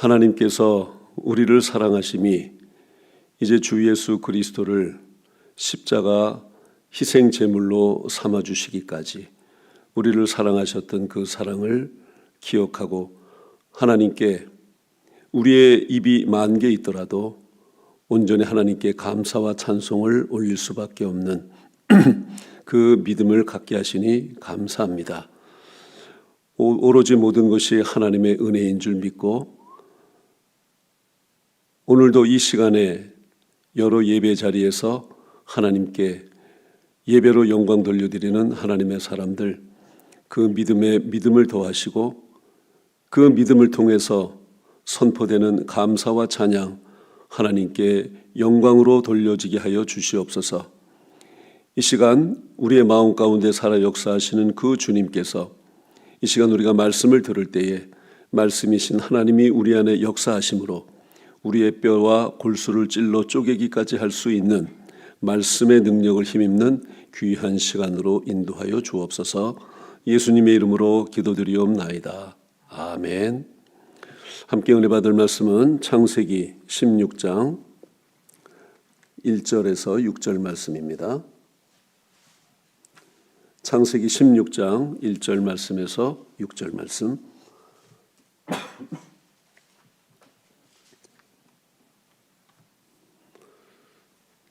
하나님께서 우리를 사랑하심이 이제 주 예수 그리스도를 십자가 희생 제물로 삼아 주시기까지 우리를 사랑하셨던 그 사랑을 기억하고 하나님께 우리의 입이 만 개 있더라도 온전히 하나님께 감사와 찬송을 올릴 수밖에 없는 그 믿음을 갖게 하시니 감사합니다. 오- 오로지 모든 것이 하나님의 은혜인 줄 믿고 오늘도 이 시간에 여러 예배 자리에서 하나님께 예배로 영광 돌려드리는 하나님의 사람들 그 믿음에 믿음을 더하시고 그 믿음을 통해서 선포되는 감사와 찬양 하나님께 영광으로 돌려지게 하여 주시옵소서. 이 시간 우리의 마음 가운데 살아 역사하시는 그 주님께서 이 시간 우리가 말씀을 들을 때에 말씀이신 하나님이 우리 안에 역사하심으로 우리의 뼈와 골수를 찔러 쪼개기까지 할 수 있는 말씀의 능력을 힘입는 귀한 시간으로 인도하여 주옵소서. 예수님의 이름으로 기도드리옵나이다. 아멘. 함께 은혜 받을 말씀은 창세기 16장 1절에서 6절 말씀입니다. 창세기 16장 1절 말씀에서 6절 말씀.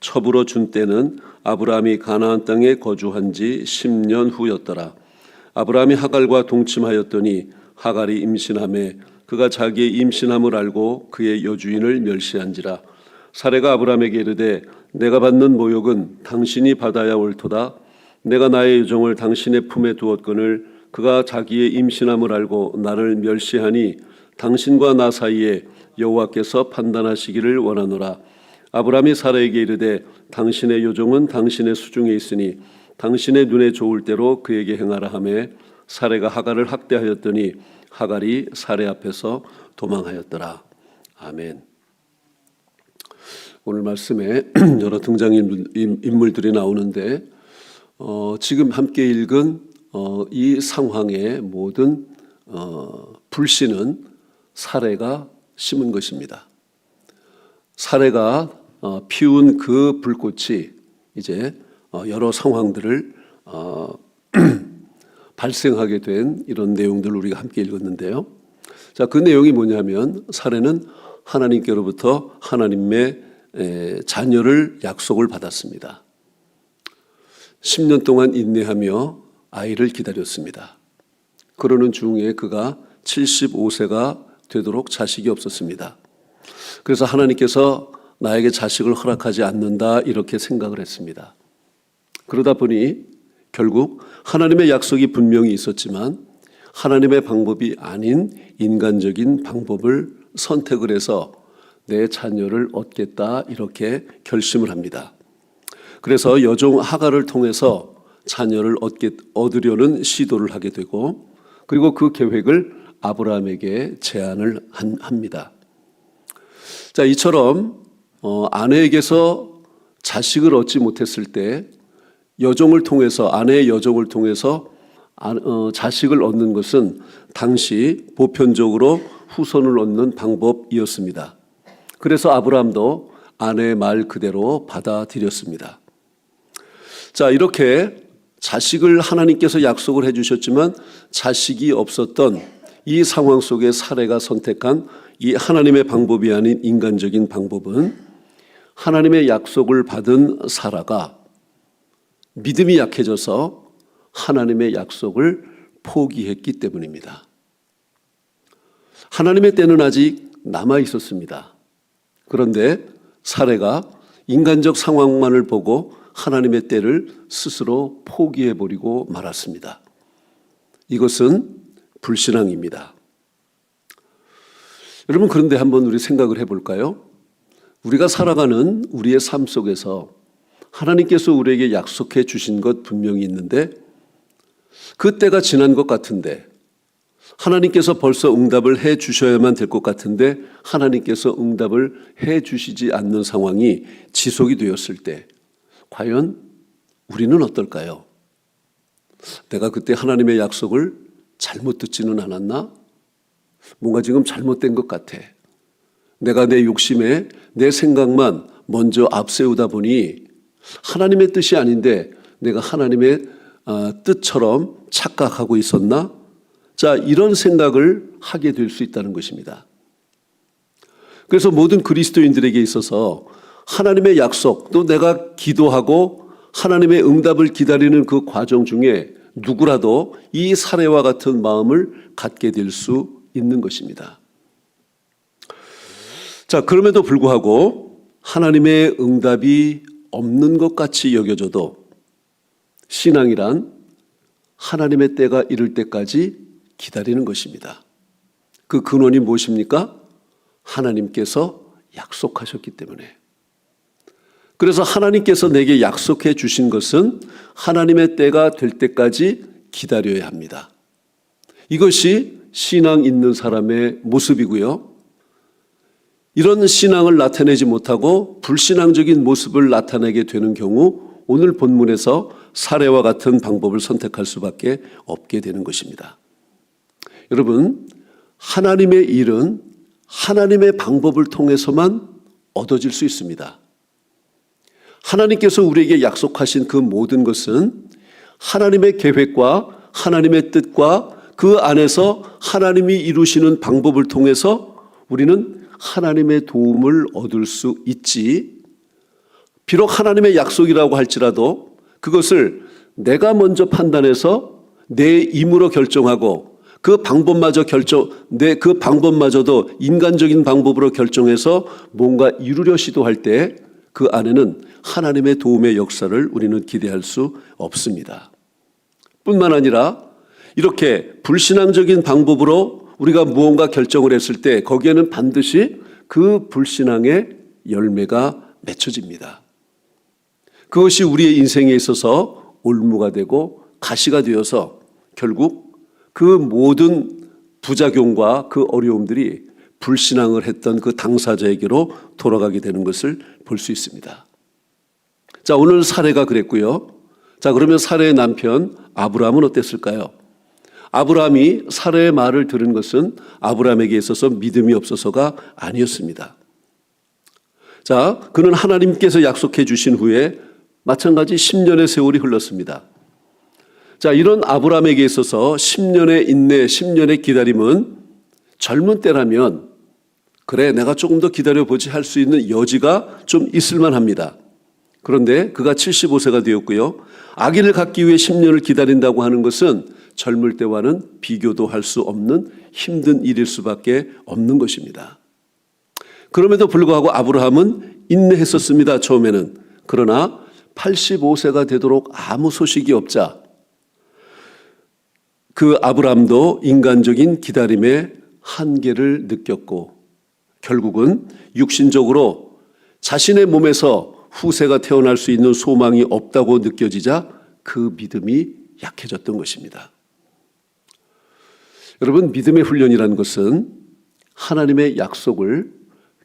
첩으로 준 때는 아브라함이 가나안 땅에 거주한 지 10년 후였더라. 아브라함이 하갈과 동침하였더니 하갈이 임신함에 그가 자기의 임신함을 알고 그의 여주인을 멸시한지라. 사례가 아브라함에게 이르되 내가 받는 모욕은 당신이 받아야 옳도다. 내가 나의 여종을 당신의 품에 두었거늘 그가 자기의 임신함을 알고 나를 멸시하니 당신과 나 사이에 여호와께서 판단하시기를 원하노라. 아브라함이 사라에게 이르되 당신의 요종은 당신의 수중에 있으니 당신의 눈에 좋을 대로 그에게 행하라 하매 사레가 하갈을 학대하였더니 하갈이 사레 앞에서 도망하였더라. 아멘. 오늘 말씀에 여러 등장 인물들이 나오는데 어, 지금 함께 읽은 어, 이 상황의 모든 어, 불씨는 사례가 심은 것입니다. 사례가 어, 피운 그 불꽃이 이제 어, 여러 상황들을 어, 발생하게 된 이런 내용들을 우리가 함께 읽었는데요. 자, 그 내용이 뭐냐면 사례는 하나님께로부터 하나님의 에, 자녀를 약속을 받았습니다. 10년 동안 인내하며 아이를 기다렸습니다. 그러는 중에 그가 75세가 되도록 자식이 없었습니다. 그래서 하나님께서 나에게 자식을 허락하지 않는다 이렇게 생각을 했습니다. 그러다 보니 결국 하나님의 약속이 분명히 있었지만 하나님의 방법이 아닌 인간적인 방법을 선택을 해서 내 자녀를 얻겠다 이렇게 결심을 합니다. 그래서 여종 하가를 통해서 자녀를 얻게, 얻으려는 시도를 하게 되고 그리고 그 계획을 아브라함에게 제안을 한, 합니다. 자, 이처럼 어, 아내에게서 자식을 얻지 못했을 때 여종을 통해서 아내의 여종을 통해서 아, 어, 자식을 얻는 것은 당시 보편적으로 후손을 얻는 방법이었습니다. 그래서 아브라함도 아내의 말 그대로 받아들였습니다. 자, 이렇게 자식을 하나님께서 약속을 해 주셨지만 자식이 없었던 이 상황 속에 사례가 선택한 이 하나님의 방법이 아닌 인간적인 방법은 하나님의 약속을 받은 사라가 믿음이 약해져서 하나님의 약속을 포기했기 때문입니다. 하나님의 때는 아직 남아 있었습니다. 그런데 사례가 인간적 상황만을 보고 하나님의 때를 스스로 포기해 버리고 말았습니다. 이것은 불신앙입니다. 여러분 그런데 한번 우리 생각을 해볼까요? 우리가 살아가는 우리의 삶 속에서 하나님께서 우리에게 약속해 주신 것 분명히 있는데 그 때가 지난 것 같은데 하나님께서 벌써 응답을 해 주셔야만 될 것 같은데 하나님께서 응답을 해 주시지 않는 상황이 지속이 되었을 때 과연 우리는 어떨까요? 내가 그때 하나님의 약속을 잘못 듣지는 않았나? 뭔가 지금 잘못된 것 같아. 내가 내 욕심에 내 생각만 먼저 앞세우다 보니 하나님의 뜻이 아닌데 내가 하나님의 아, 뜻처럼 착각하고 있었나? 자, 이런 생각을 하게 될 수 있다는 것입니다. 그래서 모든 그리스도인들에게 있어서 하나님의 약속, 또 내가 기도하고 하나님의 응답을 기다리는 그 과정 중에 누구라도 이 사례와 같은 마음을 갖게 될 수 있는 것입니다. 자, 그럼에도 불구하고 하나님의 응답이 없는 것 같이 여겨져도 신앙이란 하나님의 때가 이를 때까지 기다리는 것입니다. 그 근원이 무엇입니까? 하나님께서 약속하셨기 때문에. 그래서 하나님께서 내게 약속해 주신 것은 하나님의 때가 될 때까지 기다려야 합니다. 이것이 신앙 있는 사람의 모습이고요. 이런 신앙을 나타내지 못하고 불신앙적인 모습을 나타내게 되는 경우 오늘 본문에서 사례와 같은 방법을 선택할 수밖에 없게 되는 것입니다. 여러분, 하나님의 일은 하나님의 방법을 통해서만 얻어질 수 있습니다. 하나님께서 우리에게 약속하신 그 모든 것은 하나님의 계획과 하나님의 뜻과 그 안에서 하나님이 이루시는 방법을 통해서 우리는 하나님의 도움을 얻을 수 있지. 비록 하나님의 약속이라고 할지라도 그것을 내가 먼저 판단해서 내 임으로 결정하고 그 방법마저 결정, 내 그 방법마저도 인간적인 방법으로 결정해서 뭔가 이루려 시도할 때 그 안에는 하나님의 도움의 역사를 우리는 기대할 수 없습니다. 뿐만 아니라 이렇게 불신앙적인 방법으로 우리가 무언가 결정을 했을 때 거기에는 반드시 그 불신앙의 열매가 맺혀집니다. 그것이 우리의 인생에 있어서 올무가 되고 가시가 되어서 결국 그 모든 부작용과 그 어려움들이 불신앙을 했던 그 당사자에게로 돌아가게 되는 것을 볼 수 있습니다. 자, 오늘 사례가 그랬고요. 자, 그러면 사례의 남편 아브라함은 어땠을까요? 아브라함이 사례의 말을 들은 것은 아브라함에게 있어서 믿음이 없어서가 아니었습니다. 자, 그는 하나님께서 약속해 주신 후에 마찬가지 10년의 세월이 흘렀습니다. 자, 이런 아브라함에게 있어서 10년의 인내, 10년의 기다림은 젊은 때라면 그래, 내가 조금 더 기다려보지 할 수 있는 여지가 좀 있을만 합니다. 그런데 그가 75세가 되었고요. 아기를 갖기 위해 10년을 기다린다고 하는 것은 젊을 때와는 비교도 할 수 없는 힘든 일일 수밖에 없는 것입니다. 그럼에도 불구하고 아브라함은 인내했었습니다. 처음에는. 그러나 85세가 되도록 아무 소식이 없자 그 아브라함도 인간적인 기다림의 한계를 느꼈고 결국은 육신적으로 자신의 몸에서 후세가 태어날 수 있는 소망이 없다고 느껴지자 그 믿음이 약해졌던 것입니다. 여러분, 믿음의 훈련이라는 것은 하나님의 약속을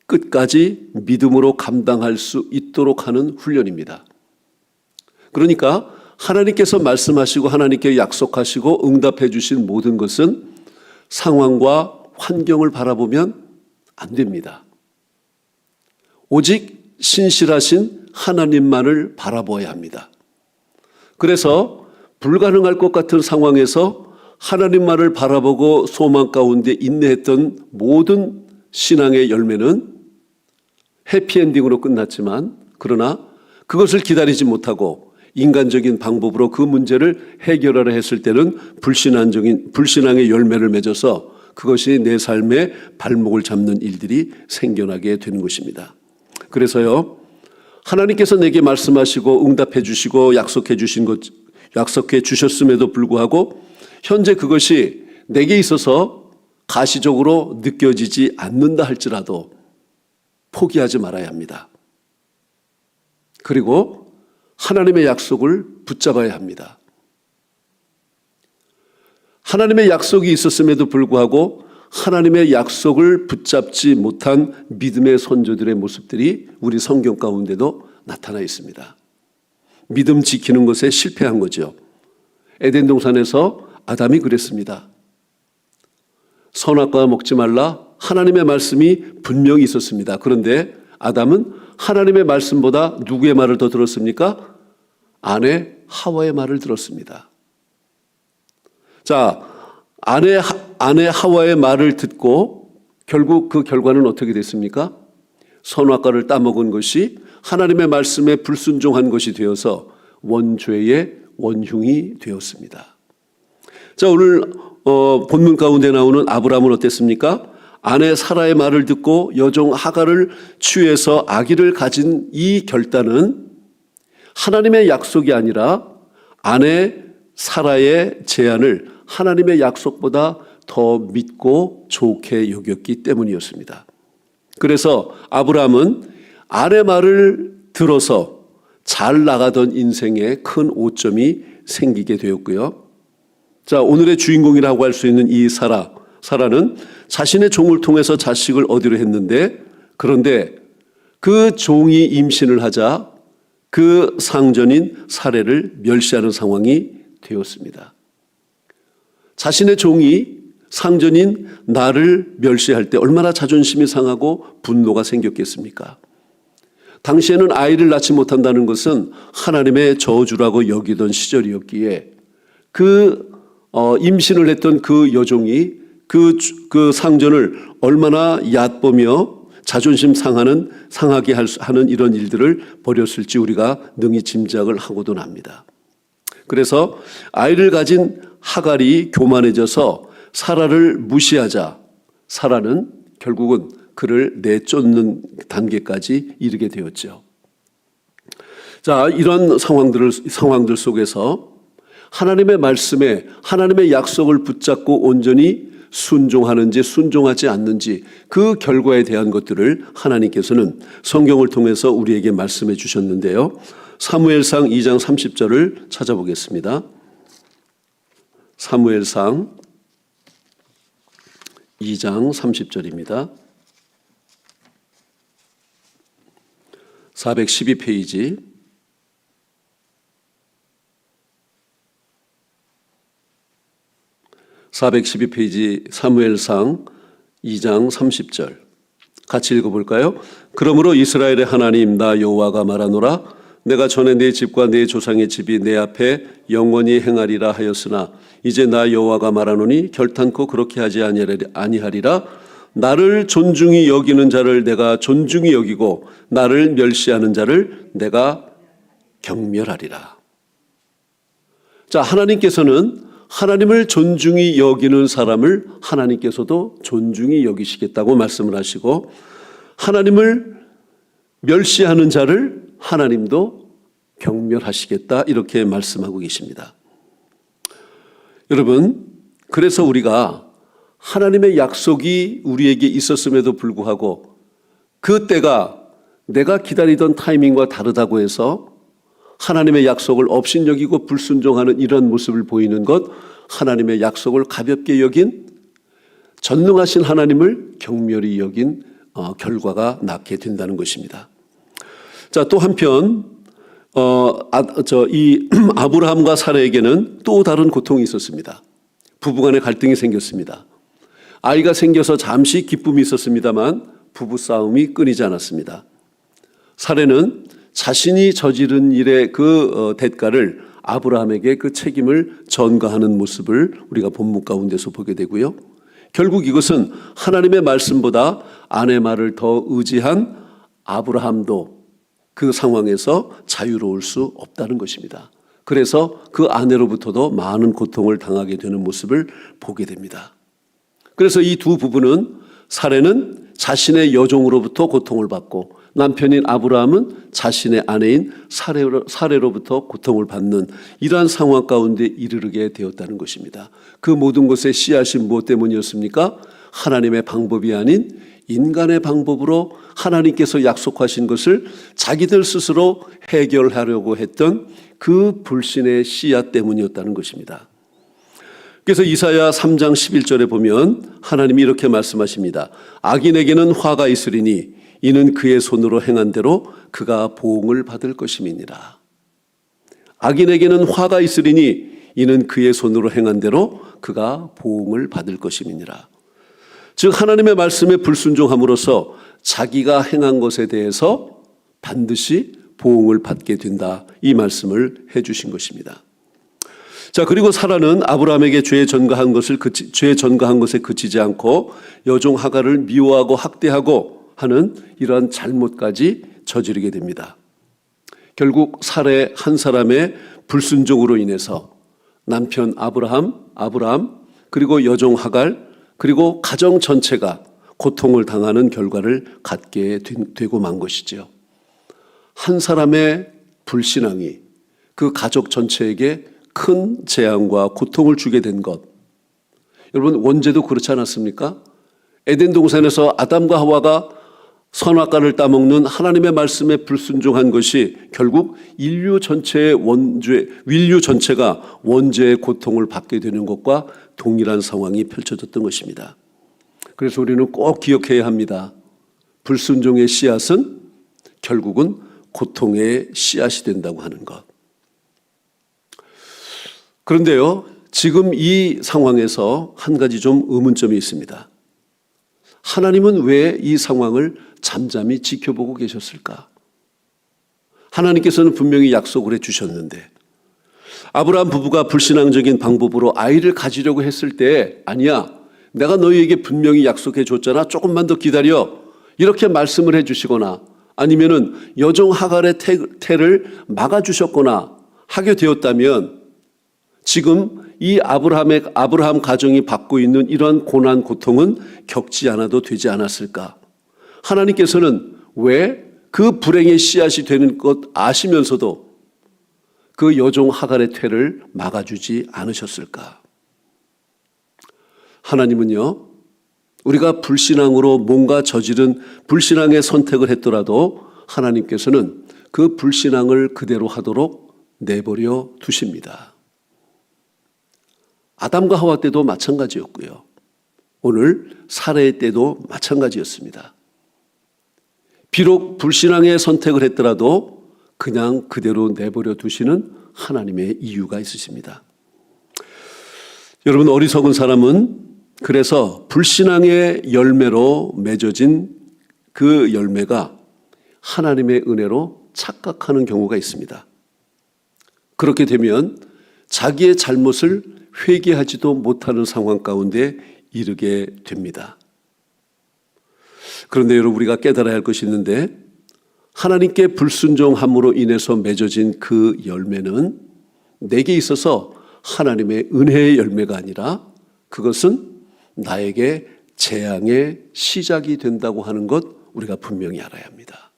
끝까지 믿음으로 감당할 수 있도록 하는 훈련입니다. 그러니까 하나님께서 말씀하시고 하나님께 약속하시고 응답해 주신 모든 것은 상황과 환경을 바라보면 안 됩니다. 오직 신실하신 하나님만을 바라보아야 합니다. 그래서 불가능할 것 같은 상황에서 하나님만을 바라보고 소망 가운데 인내했던 모든 신앙의 열매는 해피엔딩으로 끝났지만 그러나 그것을 기다리지 못하고 인간적인 방법으로 그 문제를 해결하려 했을 때는 불신앙적인 불신앙의 열매를 맺어서 그것이 내 삶의 발목을 잡는 일들이 생겨나게 되는 것입니다. 그래서요. 하나님께서 내게 말씀하시고 응답해 주시고 약속해 주신 것 약속해 주셨음에도 불구하고 현재 그것이 내게 있어서 가시적으로 느껴지지 않는다 할지라도 포기하지 말아야 합니다. 그리고 하나님의 약속을 붙잡아야 합니다. 하나님의 약속이 있었음에도 불구하고 하나님의 약속을 붙잡지 못한 믿음의 선조들의 모습들이 우리 성경 가운데도 나타나 있습니다. 믿음 지키는 것에 실패한 거죠. 에덴 동산에서 아담이 그랬습니다. 선악과 먹지 말라 하나님의 말씀이 분명히 있었습니다. 그런데 아담은 하나님의 말씀보다 누구의 말을 더 들었습니까? 아내 하와의 말을 들었습니다. 자, 아내, 아내 하와의 말을 듣고 결국 그 결과는 어떻게 됐습니까? 선악과를 따먹은 것이 하나님의 말씀에 불순종한 것이 되어서 원죄의 원흉이 되었습니다. 자, 오늘 어, 본문 가운데 나오는 아브라함은 어땠습니까? 아내 사라의 말을 듣고 여종 하가를 취해서 아기를 가진 이 결단은 하나님의 약속이 아니라 아내 사라의 제안을 하나님의 약속보다 더 믿고 좋게 여겼기 때문이었습니다. 그래서 아브라함은 아내 말을 들어서 잘 나가던 인생에 큰 오점이 생기게 되었고요. 자, 오늘의 주인공이라고 할 수 있는 이 사라, 사라는 자신의 종을 통해서 자식을 얻으려 했는데 그런데 그 종이 임신을 하자 그 상전인 사례를 멸시하는 상황이 되었습니다. 자신의 종이 상전인 나를 멸시할 때 얼마나 자존심이 상하고 분노가 생겼겠습니까? 당시에는 아이를 낳지 못한다는 것은 하나님의 저주라고 여기던 시절이었기에 그 어, 임신을 했던 그 여종이 그, 그 상전을 얼마나 얕보며 자존심 상하는, 상하게 할 수- 하는 이런 일들을 벌였을지 우리가 능히 짐작을 하고도 납니다. 그래서 아이를 가진 하갈이 교만해져서 사라를 무시하자 사라는 결국은 그를 내쫓는 단계까지 이르게 되었죠. 자, 이런 상황들을, 상황들 속에서 하나님의 말씀에 하나님의 약속을 붙잡고 온전히 순종하는지 순종하지 않는지 그 결과에 대한 것들을 하나님께서는 성경을 통해서 우리에게 말씀해 주셨는데요. 사무엘상 2장 30절을 찾아보겠습니다. 사무엘상 2장 30절입니다. 412페이지 412페이지 사무엘상 2장 30절 같이 읽어볼까요? 그러므로 이스라엘의 하나님 나 여호와가 말하노라 내가 전에 내 집과 내 조상의 집이 내 앞에 영원히 행하리라 하였으나 이제 나 여호와가 말하노니 결탄코 그렇게 하지 아니하리- 아니하리라 나를 존중히 여기는 자를 내가 존중히 여기고 나를 멸시하는 자를 내가 경멸하리라. 자, 하나님께서는 하나님을 존중히 여기는 사람을 하나님께서도 존중히 여기시겠다고 말씀을 하시고 하나님을 멸시하는 자를 하나님도 경멸하시겠다 이렇게 말씀하고 계십니다. 여러분, 그래서 우리가 하나님의 약속이 우리에게 있었음에도 불구하고 그 때가 내가 기다리던 타이밍과 다르다고 해서 하나님의 약속을 업신여기고 불순종하는 이런 모습을 보이는 것 하나님의 약속을 가볍게 여긴 전능하신 하나님을 경멸히 여긴 어, 결과가 낳게 된다는 것입니다. 자, 또 한편 어, 아, 저, 이 아브라함과 사라에게는 또 다른 고통이 있었습니다. 부부간의 갈등이 생겼습니다. 아이가 생겨서 잠시 기쁨이 있었습니다만 부부 싸움이 끊이지 않았습니다. 사례는 자신이 저지른 일의 그 어, 대가를 아브라함에게 그 책임을 전가하는 모습을 우리가 본문 가운데서 보게 되고요. 결국 이것은 하나님의 말씀보다 아내 말을 더 의지한 아브라함도 그 상황에서 자유로울 수 없다는 것입니다. 그래서 그 아내로부터도 많은 고통을 당하게 되는 모습을 보게 됩니다. 그래서 이 두 부부는 사례는 자신의 여종으로부터 고통을 받고 남편인 아브라함은 자신의 아내인 사레로, 사레로부터 고통을 받는 이러한 상황 가운데 이르게 되었다는 것입니다. 그 모든 것의 씨앗이 무엇 때문이었습니까? 하나님의 방법이 아닌 인간의 방법으로 하나님께서 약속하신 것을 자기들 스스로 해결하려고 했던 그 불신의 씨앗 때문이었다는 것입니다. 그래서 이사야 3장 11절에 보면 하나님이 이렇게 말씀하십니다. 악인에게는 화가 있으리니 이는 그의 손으로 행한 대로 그가 보응을 받을 것임이니라. 악인에게는 화가 있으리니 이는 그의 손으로 행한 대로 그가 보응을 받을 것임이니라. 즉 하나님의 말씀에 불순종함으로써 자기가 행한 것에 대해서 반드시 보응을 받게 된다. 이 말씀을 해 주신 것입니다. 자, 그리고 사라는 아브라함에게 죄에 전가한 것을 그치, 죄에 전가한 것에 그치지 않고 여종 하가를 미워하고 학대하고 하는 이러한 잘못까지 저지르게 됩니다. 결국 살해 한 사람의 불순종으로 인해서 남편 아브라함, 아브라함, 그리고 여종 하갈, 그리고 가정 전체가 고통을 당하는 결과를 갖게 되고 만 것이지요. 한 사람의 불신앙이 그 가족 전체에게 큰 재앙과 고통을 주게 된 것. 여러분, 원죄도 그렇지 않았습니까? 에덴 동산에서 아담과 하와가 선악과를 따먹는 하나님의 말씀에 불순종한 것이 결국 인류 전체의 원죄, 인류 전체가 원죄의 고통을 받게 되는 것과 동일한 상황이 펼쳐졌던 것입니다. 그래서 우리는 꼭 기억해야 합니다. 불순종의 씨앗은 결국은 고통의 씨앗이 된다고 하는 것. 그런데요, 지금 이 상황에서 한 가지 좀 의문점이 있습니다. 하나님은 왜 이 상황을 잠잠히 지켜보고 계셨을까? 하나님께서는 분명히 약속을 해 주셨는데, 아브라함 부부가 불신앙적인 방법으로 아이를 가지려고 했을 때, 아니야, 내가 너희에게 분명히 약속해 줬잖아. 조금만 더 기다려. 이렇게 말씀을 해 주시거나, 아니면은 여종 하갈의 태를 막아주셨거나 하게 되었다면, 지금 이 아브라함의 아브라함 가정이 받고 있는 이러한 고난 고통은 겪지 않아도 되지 않았을까? 하나님께서는 왜 그 불행의 씨앗이 되는 것 아시면서도 그 여종 하갈의 퇴를 막아주지 않으셨을까? 하나님은요, 우리가 불신앙으로 뭔가 저지른 불신앙의 선택을 했더라도 하나님께서는 그 불신앙을 그대로 하도록 내버려 두십니다. 아담과 하와 때도 마찬가지였고요. 오늘 사례 때도 마찬가지였습니다. 비록 불신앙의 선택을 했더라도 그냥 그대로 내버려 두시는 하나님의 이유가 있으십니다. 여러분 어리석은 사람은 그래서 불신앙의 열매로 맺어진 그 열매가 하나님의 은혜로 착각하는 경우가 있습니다. 그렇게 되면 자기의 잘못을 회개하지도 못하는 상황 가운데 이르게 됩니다. 그런데 여러분 우리가 깨달아야 할 것이 있는데 하나님께 불순종함으로 인해서 맺어진 그 열매는 내게 있어서 하나님의 은혜의 열매가 아니라 그것은 나에게 재앙의 시작이 된다고 하는 것 우리가 분명히 알아야 합니다.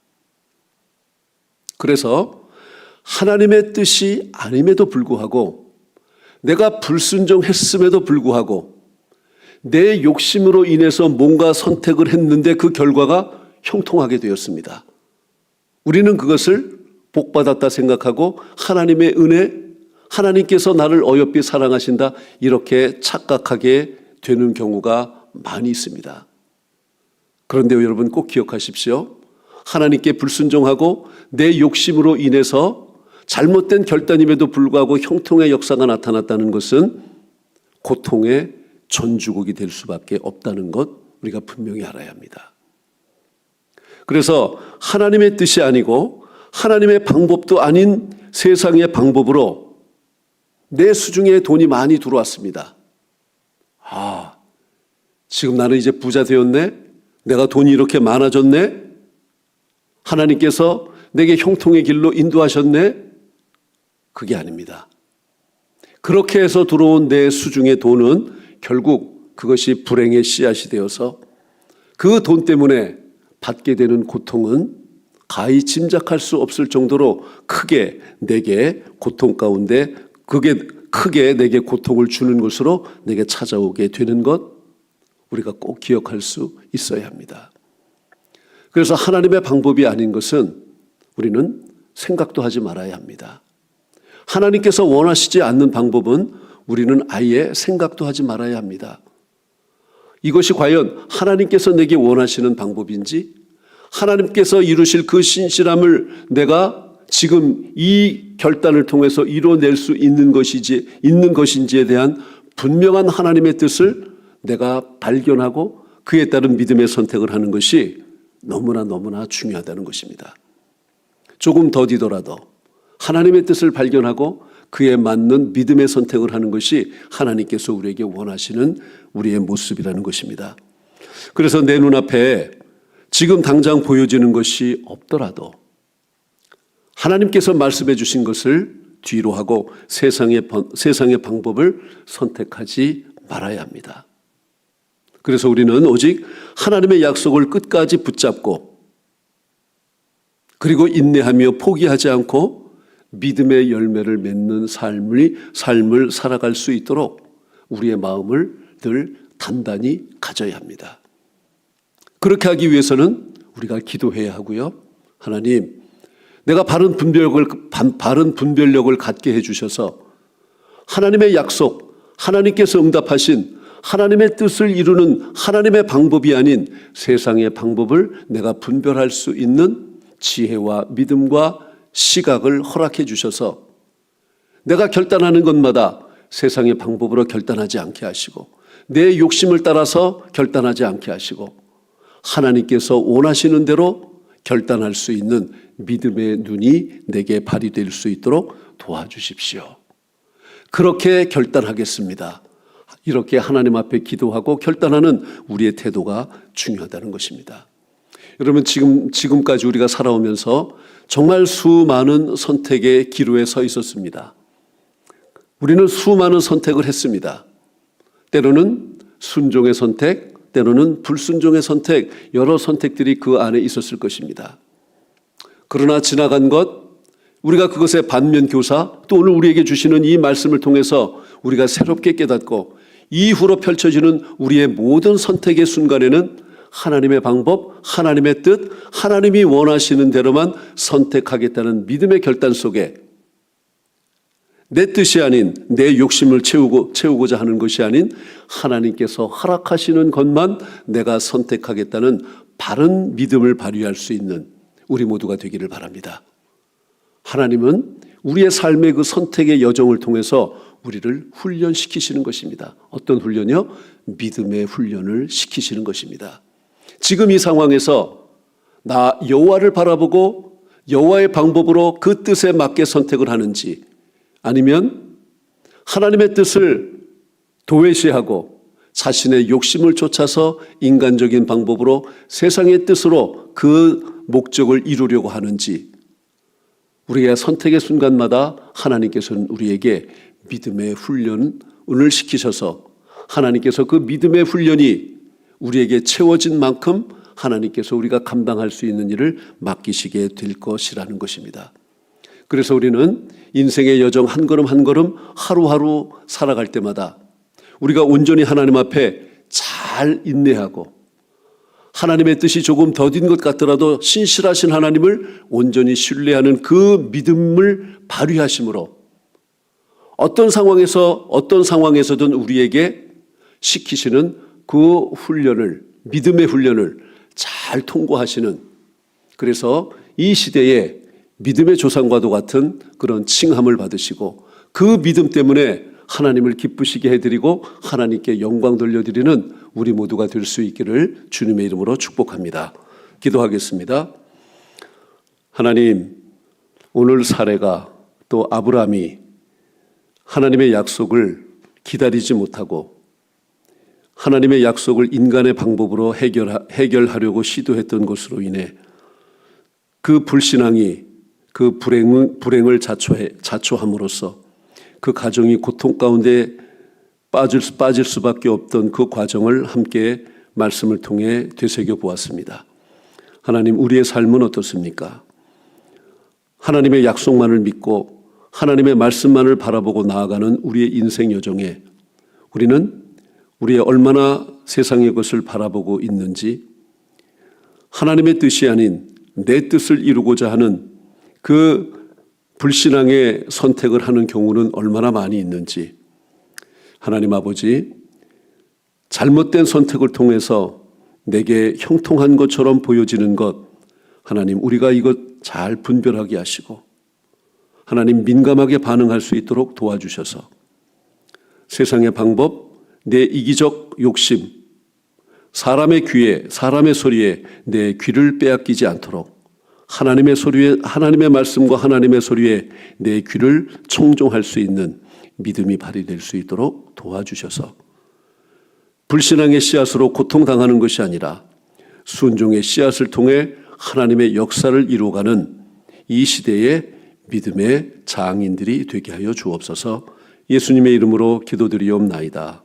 그래서 하나님의 뜻이 아님에도 불구하고 내가 불순종했음에도 불구하고 내 욕심으로 인해서 뭔가 선택을 했는데 그 결과가 형통하게 되었습니다. 우리는 그것을 복받았다 생각하고 하나님의 은혜, 하나님께서 나를 어여삐 사랑하신다 이렇게 착각하게 되는 경우가 많이 있습니다. 그런데 여러분 꼭 기억하십시오. 하나님께 불순종하고 내 욕심으로 인해서 잘못된 결단임에도 불구하고 형통의 역사가 나타났다는 것은 고통의 전주곡이 될 수밖에 없다는 것 우리가 분명히 알아야 합니다. 그래서 하나님의 뜻이 아니고 하나님의 방법도 아닌 세상의 방법으로 내 수중에 돈이 많이 들어왔습니다. 아, 지금 나는 이제 부자 되었네? 내가 돈이 이렇게 많아졌네? 하나님께서 내게 형통의 길로 인도하셨네? 그게 아닙니다. 그렇게 해서 들어온 내 수중의 돈은 결국 그것이 불행의 씨앗이 되어서 그 돈 때문에 받게 되는 고통은 가히 짐작할 수 없을 정도로 크게 내게 고통 가운데 그게 크게 내게 고통을 주는 것으로 내게 찾아오게 되는 것 우리가 꼭 기억할 수 있어야 합니다. 그래서 하나님의 방법이 아닌 것은 우리는 생각도 하지 말아야 합니다. 하나님께서 원하시지 않는 방법은 우리는 아예 생각도 하지 말아야 합니다. 이것이 과연 하나님께서 내게 원하시는 방법인지 하나님께서 이루실 그 신실함을 내가 지금 이 결단을 통해서 이뤄낼 수 있는 것이지 있는 것인지에 대한 분명한 하나님의 뜻을 내가 발견하고 그에 따른 믿음의 선택을 하는 것이 너무나 너무나 중요하다는 것입니다. 조금 더디더라도 하나님의 뜻을 발견하고 그에 맞는 믿음의 선택을 하는 것이 하나님께서 우리에게 원하시는 우리의 모습이라는 것입니다. 그래서 내 눈앞에 지금 당장 보여지는 것이 없더라도 하나님께서 말씀해 주신 것을 뒤로 하고 세상의, 번- 세상의 방법을 선택하지 말아야 합니다. 그래서 우리는 오직 하나님의 약속을 끝까지 붙잡고 그리고 인내하며 포기하지 않고 믿음의 열매를 맺는 삶을, 삶을 살아갈 수 있도록 우리의 마음을 늘 단단히 가져야 합니다. 그렇게 하기 위해서는 우리가 기도해야 하고요. 하나님, 내가 바른 분별력을, 반- 바른 분별력을 갖게 해주셔서 하나님의 약속, 하나님께서 응답하신 하나님의 뜻을 이루는 하나님의 방법이 아닌 세상의 방법을 내가 분별할 수 있는 지혜와 믿음과 시각을 허락해 주셔서 내가 결단하는 것마다 세상의 방법으로 결단하지 않게 하시고 내 욕심을 따라서 결단하지 않게 하시고 하나님께서 원하시는 대로 결단할 수 있는 믿음의 눈이 내게 발휘될 수 있도록 도와주십시오. 그렇게 결단하겠습니다. 이렇게 하나님 앞에 기도하고 결단하는 우리의 태도가 중요하다는 것입니다. 여러분 지금 지금까지 우리가 살아오면서 정말 수많은 선택의 기로에 서 있었습니다. 우리는 수많은 선택을 했습니다. 때로는 순종의 선택, 때로는 불순종의 선택, 여러 선택들이 그 안에 있었을 것입니다. 그러나 지나간 것, 우리가 그것의 반면 교사, 또 오늘 우리에게 주시는 이 말씀을 통해서 우리가 새롭게 깨닫고 이후로 펼쳐지는 우리의 모든 선택의 순간에는 하나님의 방법, 하나님의 뜻, 하나님이 원하시는 대로만 선택하겠다는 믿음의 결단 속에 내 뜻이 아닌 내 욕심을 채우고 채우고자 하는 것이 아닌 하나님께서 허락하시는 것만 내가 선택하겠다는 바른 믿음을 발휘할 수 있는 우리 모두가 되기를 바랍니다. 하나님은 우리의 삶의 그 선택의 여정을 통해서 우리를 훈련시키시는 것입니다. 어떤 훈련이요? 믿음의 훈련을 시키시는 것입니다. 지금 이 상황에서 나 여호와를 바라보고 여호와의 방법으로 그 뜻에 맞게 선택을 하는지 아니면 하나님의 뜻을 도외시하고 자신의 욕심을 쫓아서 인간적인 방법으로 세상의 뜻으로 그 목적을 이루려고 하는지 우리의 선택의 순간마다 하나님께서는 우리에게 믿음의 훈련을 시키셔서 하나님께서 그 믿음의 훈련이 우리에게 채워진 만큼 하나님께서 우리가 감당할 수 있는 일을 맡기시게 될 것이라는 것입니다. 그래서 우리는 인생의 여정 한 걸음 한 걸음 하루하루 살아갈 때마다 우리가 온전히 하나님 앞에 잘 인내하고 하나님의 뜻이 조금 더딘 것 같더라도 신실하신 하나님을 온전히 신뢰하는 그 믿음을 발휘하심으로 어떤 상황에서 어떤 상황에서든 우리에게 시키시는 그 훈련을 믿음의 훈련을 잘 통과하시는 그래서 이 시대에 믿음의 조상과도 같은 그런 칭함을 받으시고 그 믿음 때문에 하나님을 기쁘시게 해드리고 하나님께 영광 돌려드리는 우리 모두가 될 수 있기를 주님의 이름으로 축복합니다. 기도하겠습니다. 하나님, 오늘 사례가 또 아브라함이 하나님의 약속을 기다리지 못하고 하나님의 약속을 인간의 방법으로 해결하, 해결하려고 시도했던 것으로 인해 그 불신앙이 그 불행, 불행을 자초해, 자초함으로써 그 가정이 고통 가운데 빠질, 수- 빠질 수밖에 없던 그 과정을 함께 말씀을 통해 되새겨 보았습니다. 하나님 우리의 삶은 어떻습니까? 하나님의 약속만을 믿고 하나님의 말씀만을 바라보고 나아가는 우리의 인생 여정에 우리는 우리의 얼마나 세상의 것을 바라보고 있는지 하나님의 뜻이 아닌 내 뜻을 이루고자 하는 그 불신앙의 선택을 하는 경우는 얼마나 많이 있는지 하나님 아버지 잘못된 선택을 통해서 내게 형통한 것처럼 보여지는 것 하나님 우리가 이것 잘 분별하게 하시고 하나님 민감하게 반응할 수 있도록 도와주셔서 세상의 방법, 내 이기적 욕심, 사람의 귀에, 사람의 소리에 내 귀를 빼앗기지 않도록 하나님의 소리에, 하나님의 말씀과 하나님의 소리에 내 귀를 청종할 수 있는 믿음이 발휘될 수 있도록 도와주셔서 불신앙의 씨앗으로 고통당하는 것이 아니라 순종의 씨앗을 통해 하나님의 역사를 이루어가는 이 시대의 믿음의 장인들이 되게 하여 주옵소서 예수님의 이름으로 기도드리옵나이다.